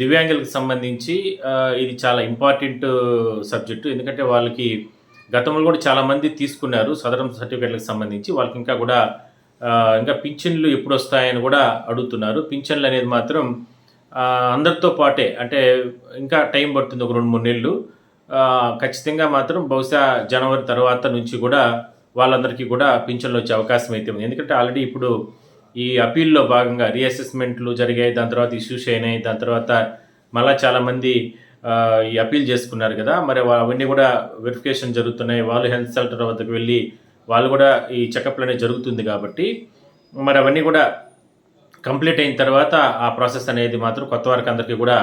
దివ్యాంగులకు సంబంధించి ఇది చాలా ఇంపార్టెంట్ సబ్జెక్టు. ఎందుకంటే వాళ్ళకి గతంలో కూడా చాలామంది తీసుకున్నారు సదరం సర్టిఫికేట్లకు సంబంధించి. వాళ్ళకి ఇంకా కూడా ఇంకా పింఛన్లు ఎప్పుడు వస్తాయని కూడా అడుగుతున్నారు. పింఛన్లు అనేది మాత్రం అందరితో పాటే అంటే ఇంకా టైం పడుతుంది ఒక రెండు మూడు నెలలు. ఖచ్చితంగా మాత్రం బహుశా జనవరి తర్వాత నుంచి కూడా వాళ్ళందరికీ కూడా పింఛన్లు వచ్చే అవకాశం అయితే ఉంది. ఎందుకంటే ఆల్రెడీ ఇప్పుడు ఈ అపీల్లో భాగంగా రీఅసెస్మెంట్లు జరిగాయి దాని తర్వాత ఇష్యూస్ అయినాయి దాని తర్వాత మళ్ళీ చాలామంది ఈ అపీల్ చేసుకున్నారు కదా మరి అవన్నీ కూడా వెరిఫికేషన్ జరుగుతున్నాయి. వాళ్ళు హెల్త్ సెంటర్ వద్దకు వెళ్ళి వాళ్ళు కూడా ఈ చెకప్లు అనేది జరుగుతుంది కాబట్టి మరి అవన్నీ కూడా కంప్లీట్ అయిన తర్వాత ఆ ప్రాసెస్ అనేది మాత్రం కొత్త వారికి అందరికీ కూడా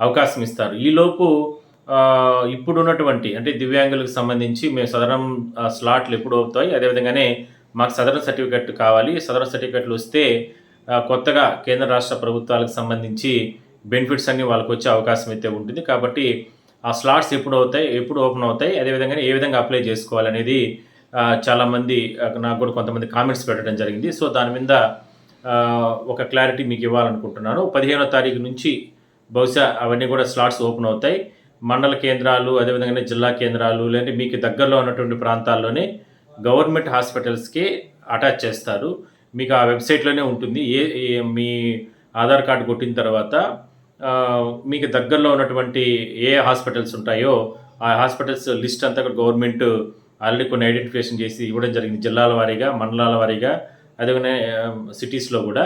అవకాశం ఇస్తారు. ఈలోపు ఇప్పుడున్నటువంటి ఇప్పుడు ఉన్నటువంటి అంటే దివ్యాంగులకు సంబంధించి మేము సదరం స్లాట్లు ఎప్పుడు అవుతాయి అదేవిధంగానే మాకు సదరన్ సర్టిఫికెట్ కావాలి. సదరన్ సర్టిఫికెట్లు వస్తే కొత్తగా కేంద్ర రాష్ట్ర ప్రభుత్వాలకు సంబంధించి బెనిఫిట్స్ అన్నీ వాళ్ళకి వచ్చే అవకాశం అయితే ఉంటుంది. కాబట్టి ఆ స్లాట్స్ ఎప్పుడు అవుతాయి ఎప్పుడు ఓపెన్ అవుతాయి అదేవిధంగా ఏ విధంగా అప్లై చేసుకోవాలనేది చాలామంది నాకు కూడా కొంతమంది కామెంట్స్ పెట్టడం జరిగింది. సో దాని మీద ఒక క్లారిటీ మీకు ఇవ్వాలనుకుంటున్నాను. పదిహేనో తారీఖు నుంచి బహుశా అవన్నీ కూడా స్లాట్స్ ఓపెన్ అవుతాయి. మండల కేంద్రాలు అదేవిధంగా జిల్లా కేంద్రాలు లేదంటే మీకు దగ్గరలో ఉన్నటువంటి ప్రాంతాల్లోనే గవర్నమెంట్ హాస్పిటల్స్కి అటాచ్ చేస్తారు. మీకు ఆ వెబ్సైట్లోనే ఉంటుంది. ఏ మీ ఆధార్ కార్డు కొట్టిన తర్వాత మీకు దగ్గరలో ఉన్నటువంటి ఏ హాస్పిటల్స్ ఉంటాయో ఆ హాస్పిటల్స్ లిస్ట్ అంతా కూడా గవర్నమెంట్ ఆల్రెడీ కొన్ని ఐడెంటిఫికేషన్ చేసి ఇవ్వడం జరిగింది. జిల్లాల వారీగా మండలాల వారీగా అదేవిధంగా సిటీస్లో కూడా.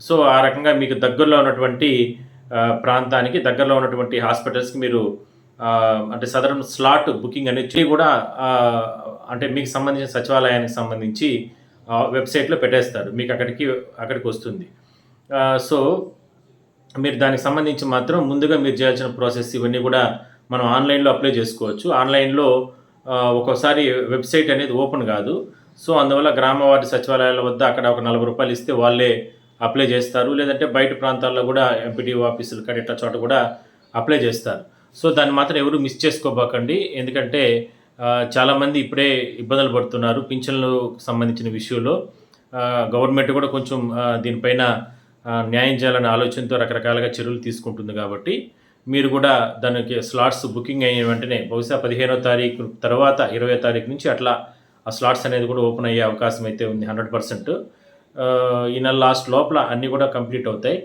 సో ఆ రకంగా మీకు దగ్గరలో ఉన్నటువంటి ప్రాంతానికి దగ్గరలో ఉన్నటువంటి హాస్పిటల్స్కి మీరు అంటే సదరం స్లాట్ బుకింగ్ అనేది కూడా అంటే మీకు సంబంధించిన సచివాలయానికి సంబంధించి వెబ్సైట్లో పెట్టేస్తారు. మీకు అక్కడికి అక్కడికి వస్తుంది. సో మీరు దానికి సంబంధించి మాత్రం ముందుగా మీరు చేయాల్సిన ప్రాసెస్ ఇవన్నీ కూడా మనం ఆన్లైన్లో అప్లై చేసుకోవచ్చు. ఆన్లైన్లో ఒక్కోసారి వెబ్సైట్ అనేది ఓపెన్ కాదు. సో అందువల్ల గ్రామ వార్డు సచివాలయాల వద్ద అక్కడ ఒక నలభై రూపాయలు ఇస్తే వాళ్ళే అప్లై చేస్తారు. లేదంటే బయట ప్రాంతాల్లో కూడా ఎంపీడీఓ ఆఫీసులు కడేట చోట కూడా అప్లై చేస్తారు. సో దాన్ని మాత్రం ఎవరు మిస్ చేసుకోబాకండి. ఎందుకంటే చాలామంది ఇప్పుడే ఇబ్బందులు పడుతున్నారు పింఛన్లకు సంబంధించిన విషయంలో. గవర్నమెంట్ కూడా కొంచెం దీనిపైన న్యాయం చేయాలనే ఆలోచనతో రకరకాలుగా చర్యలు తీసుకుంటుంది కాబట్టి మీరు కూడా దానికి స్లాట్స్ బుకింగ్ అయిన వెంటనే బహుశా పదిహేనో తారీఖు తర్వాత ఇరవై తారీఖు నుంచి అట్లా ఆ స్లాట్స్ అనేది కూడా ఓపెన్ అయ్యే అవకాశం అయితే ఉంది హండ్రెడ్ పర్సెంట్. ఈ నెల లాస్ట్ లోపల అన్నీ కూడా కంప్లీట్ అవుతాయి.